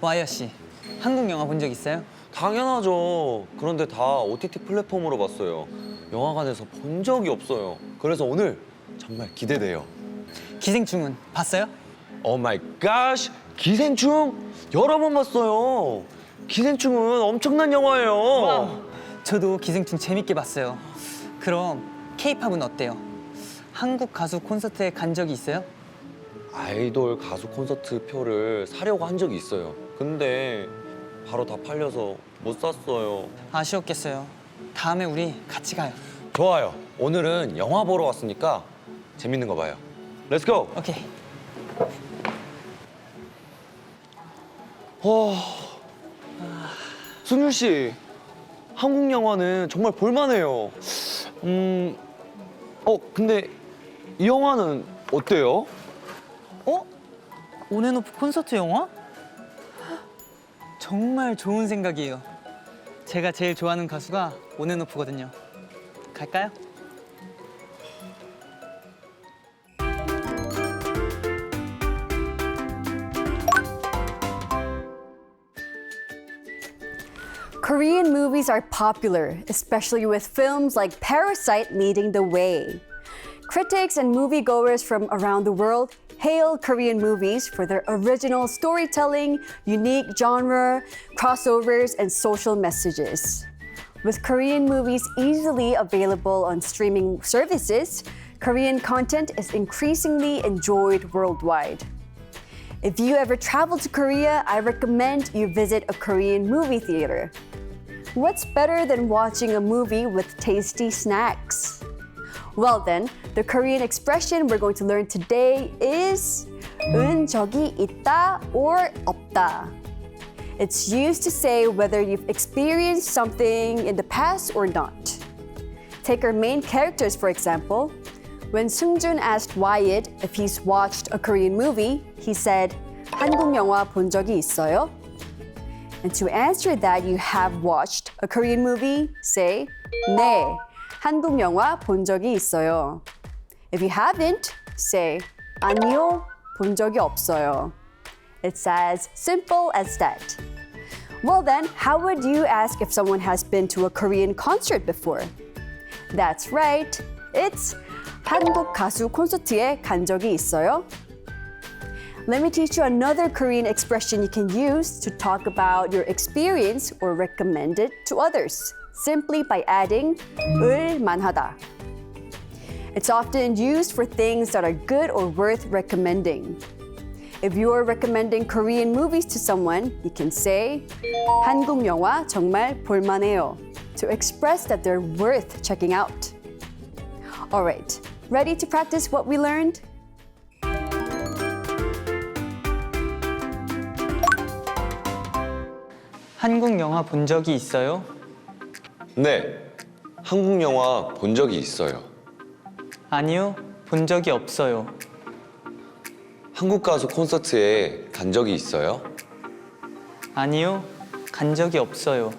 와이어 씨, 한국 영화 본 적 있어요? 당연하죠. 그런데 다 OTT 플랫폼으로 봤어요. 영화관에서 본 적이 없어요. 그래서 오늘 정말 기대돼요. 기생충은 봤어요? 오 마이 갓! 기생충 여러 번 봤어요. 기생충은 엄청난 영화예요. 저도 기생충 재밌게 봤어요. 그럼 K-팝은 어때요? 한국 가수 콘서트에 간 적이 있어요? 아이돌 가수 콘서트 표를 사려고 한 적이 있어요. 근데 바로 다 팔려서 못 샀어요. 아쉬웠겠어요. 다음에 우리 같이 가요. 좋아요. 오늘은 영화 보러 왔으니까 재밌는 거 봐요. 렛츠 고! 오케이. 승윤 씨, 한국 영화는 정말 볼만해요. 음, 어 근데 이 영화는 어때요? 어? 온앤오프 콘서트 영화? 정말 좋은 생각이에요. 제가 제일 좋아하는 가수가 온앤오프거든요. 갈까요? Korean movies are popular, especially with films like Parasite leading the way. Critics and moviegoers from around the world hail Korean movies for their original storytelling, unique genre, crossovers, and social messages. With Korean movies easily available on streaming services, Korean content is increasingly enjoyed worldwide. If you ever travel to Korea, I recommend you visit a Korean movie theater. What's better than watching a movie with tasty snacks? Well, then, the Korean expression we're going to learn today is 은 적이 있다 or 없다. It's used to say whether you've experienced something in the past or not. Take our main characters, for example. When Sungjun asked Wyatt if he's watched a Korean movie, he said, 한국 영화 본 적이 있어요? And to answer that you have watched a Korean movie, say, 네, 한국 영화 본 적이 있어요. If you haven't, say, 아니요, 본 적이 없어요. It's as simple as that. Well, then, how would you ask if someone has been to a Korean concert before? That's right. It's 한국 가수 콘서트에 간 적이 있어요? Let me teach you another Korean expression you can use to talk about your experience or recommend it to others, simply by adding 을 만하다. It's often used for things that are good or worth recommending. If you are recommending Korean movies to someone, you can say 한국 영화 정말 볼만해요 to express that they're worth checking out. All right, ready to practice what we learned? 한국 영화 본 적이 있어요? 네, 한국 영화 본 적이 있어요. 아니요, 본 적이 없어요. 한국 가수 콘서트에 간 적이 있어요. 아니요, 간 적이 없어요.